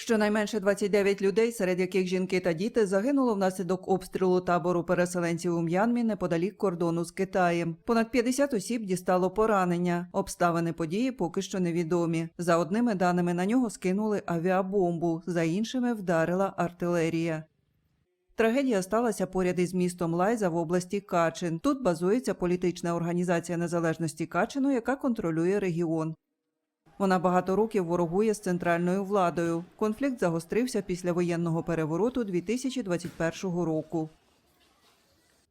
Щонайменше 29 людей, серед яких жінки та діти, загинуло внаслідок обстрілу табору переселенців у М'янмі неподалік кордону з Китаєм. Понад 50 осіб дістало поранення. Обставини події поки що невідомі. За одними даними на нього скинули авіабомбу, за іншими вдарила артилерія. Трагедія сталася поряд із містом Лайза в області Качин. Тут базується політична організація незалежності Качину, яка контролює регіон. Вона багато років ворогує з центральною владою. Конфлікт загострився після воєнного перевороту 2021 року.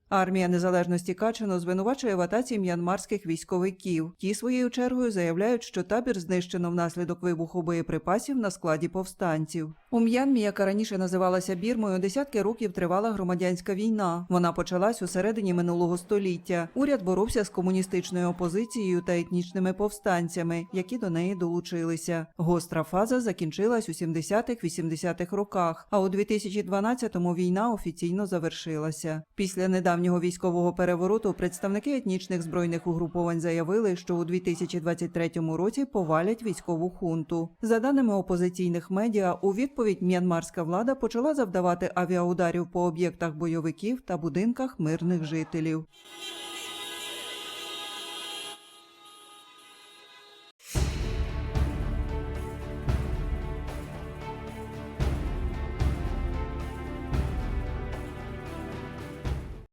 Армія незалежності Качину звинувачує в атаці м'янмарських військовиків. Ті своєю чергою заявляють, що табір знищено внаслідок вибуху боєприпасів на складі повстанців. У М'янмі, яка раніше називалася Бірмою, десятки років тривала громадянська війна. Вона почалась у середині минулого століття. Уряд боровся з комуністичною опозицією та етнічними повстанцями, які до неї долучилися. Гостра фаза закінчилась у 70-х-80-х роках, а у 2012-му війна офіційно завершилася. Після недавнього військового перевороту представники етнічних збройних угруповань заявили, що у 2023 році повалять військову хунту. За даними опозиційних медіа, у відповідь м'янмарська влада почала завдавати авіаударів по об'єктах бойовиків та будинках мирних жителів.